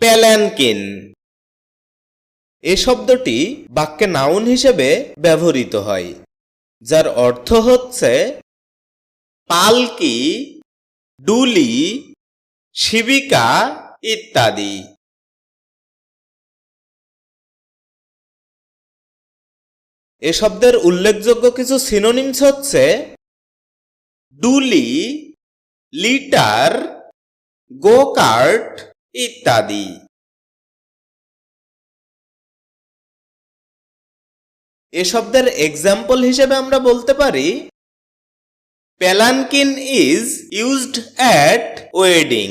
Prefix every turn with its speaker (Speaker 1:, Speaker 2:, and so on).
Speaker 1: প্যালানকিন। এ শব্দটি বাক্যে নাউন হিসেবে ব্যবহৃত হয়, যার অর্থ হচ্ছে পালকি, ডুলি, শিবিকা ইত্যাদি। এ শব্দের উল্লেখযোগ্য কিছু সিনোনিমস হচ্ছে ডুলি, লিটার গো কার্ট ইত্যাদি। এ শব্দের এক্সাম্পল হিসেবে আমরা বলতে পারি palanquin is used at wedding